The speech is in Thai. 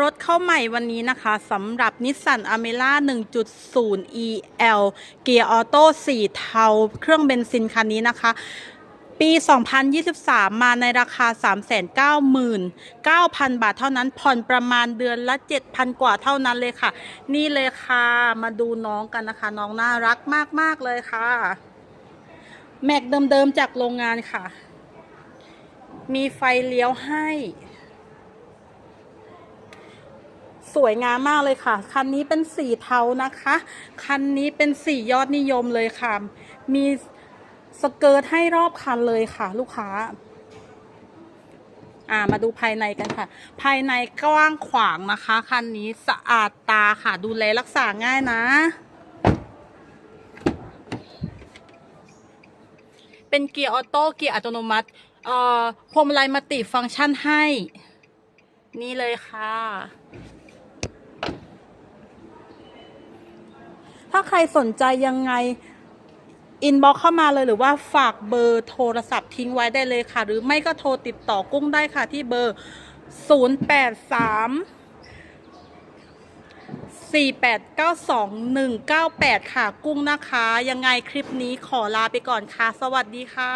รถเข้าใหม่วันนี้นะคะสำหรับนิสสันอเมร่า1.0 EL เกียร์ออโต้สีเทาเครื่องเบนซินคันนี้นะคะ ปี 2023 มาในราคา 399,000 บาทเท่านั้น ผ่อนประมาณเดือนละ 7,000 กว่าเท่านั้นเลยค่ะ นี่เลยค่ะมาดูน้องกันนะคะ น้องน่ารักมาก ๆ เลยค่ะ แม็กเดิม ๆ จากโรงงานค่ะ มีไฟเลี้ยวให้ สวยงามมากเลยค่ะ คันนี้เป็นสีเทานะคะ คันนี้เป็นสียอดนิยมเลยค่ะ มีสเกิร์ตให้รอบคันเลยค่ะ ลูกค้า อ่ามาดูภายในกันค่ะ ภายในกว้างขวางนะคะ คันนี้สะอาดตาค่ะ ดูแลรักษาง่ายนะ เป็นเกียร์ออโต้ เกียร์อัตโนมัติ เอ่อพวงมาลัยมัลติฟังก์ชันให้ นี่เลยค่ะ ถ้าใครสนใจยังไงอินบ็อกเข้ามาเลยหรือว่าฝากเบอร์โทรศัพท์ทิ้งไว้ได้เลยค่ะ หรือไม่ก็โทรติดต่อกุ้งได้ค่ะที่เบอร์ 083 4892198 ค่ะ กุ้งนะคะ ยังไงคลิปนี้ขอลาไปก่อนค่ะ สวัสดีค่ะ